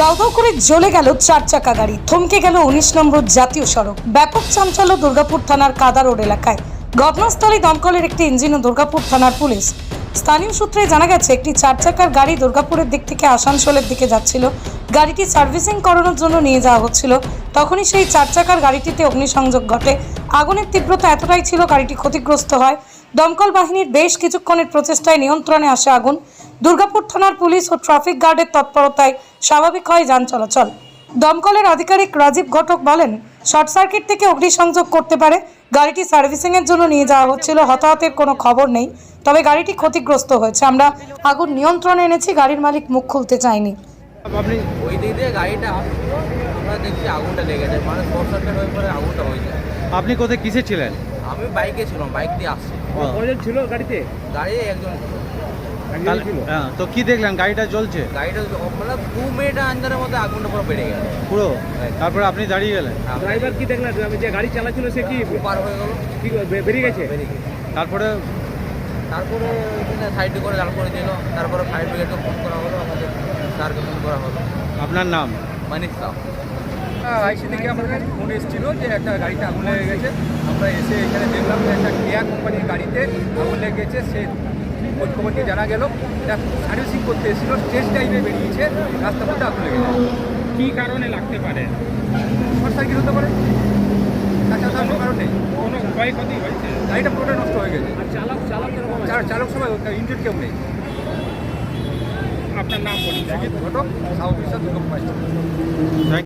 দাউ দাউ করে জ্বলে গেল চার চাকা গাড়ি। থমকে গেল উনিশ নম্বর জাতীয় সড়ক। ব্যাপক চাঞ্চল্য দুর্গাপুর থানার কাদা রোড এলাকায়। ঘটনাস্থলে দমকলের একটি ইঞ্জিন ও দুর্গাপুর থানার পুলিশ। স্থানীয় সূত্রে জানা গেছে, একটি চার চাকার গাড়ি দুর্গাপুরের দিক থেকে আসানসোলের দিকে যাচ্ছিল। গাড়িটি সার্ভিসিং করানোর জন্য নিয়ে যাওয়া হচ্ছিল। তখনই সেই চার চাকার গাড়িটিতে অগ্নিসংযোগ ঘটে। আগুনের তীব্রতা এতটাই ছিল গাড়িটি ক্ষতিগ্রস্ত হয়। দমকল বাহিনীর বেশ কিছুক্ষণের প্রচেষ্টায় নিয়ন্ত্রণে আসে আগুন। দুর্গাপুর থানার পুলিশ ও ট্রাফিক গার্ডের তৎপরতায় স্বাভাবিক হয় যান চলাচল। দমকলের আধিকারিক রাজীব ঘটক বলেন শর্ট সার্কিট থেকে অগ্নিসংযোগ করতে পারে গাড়িটি সার্ভিসিংয়ের জন্য নিয়ে যাওয়া হচ্ছিল হতাহতের কোনো খবর নেই তবে গাড়িটি ক্ষতিগ্রস্ত হয়েছে। আমরা আগুন নিয়ন্ত্রণে এনেছি গাড়ির মালিক মুখ খুলতে চায়নি। আপনি ওই দিক দিয়ে গাড়িটা আমরা দেখছি আগুনটা লেগেছে মানে শর্ট সার্কিট হয়ে পরে আগুনটা হয়ে যায়। আপনি কোথায় কিসে ছিলেন? আমি বাইকে ছিলাম বাইক দিয়ে আসছি। কজন ছিল গাড়িতে? গাড়ি একজন ছিল। হ্যাঁ, তো কি দেখলেন? গাড়িটা জ্বলছে? গাড়িটা মানে দু মিনিট আন্দারের মধ্যে আগুনটা পুরো বেড়ে গেল। পুরো? তারপরে আপনি দাঁড়িয়ে গেলেন? ড্রাইভার কি দেখলেন? আমি যে গাড়ি চালাচ্ছিল সে কি? পার হয়ে গেল। কি বেরিয়ে গেছে? তারপরে? তারপরে সাইড করে জাল করে দিল। তারপরে ফায়ার ব্রিগেডকে ফোন করা হলো। আমাদের স্যারকে ফোন করা হলো। আপনার নাম? মানিক সাহ। আইসি থেকে আমার কাছে ফোন এসেছিল যে একটা গাড়িতে আগুন লেগে গেছে। আমরা এসে এখানে দেখলাম যে একটা কেয়া কোম্পানির গাড়িতে আগুন লেগে গেছে। সে খোঁজ খবর নিয়ে জানা গেল এটা সার্ভিসিং করতে এসেছিল স্টেজ টাইমে বেরিয়েছে রাস্তার মধ্যে আগুন লেগে গেছে। কি কারণে লাগতে পারে? শর্ট সার্কিট হতে পারে তাছাড়া কোনো কারণ নেই। কোনো ক্ষয়ক্ষতি হয়েছে? গাড়িটা পুরোটা নষ্ট হয়ে গেছে। আর চালক ইঞ্জুর কেউ নেই। আপনার নাম বলুন। ঘটক সাউথ বিশ্বাস দুর্গম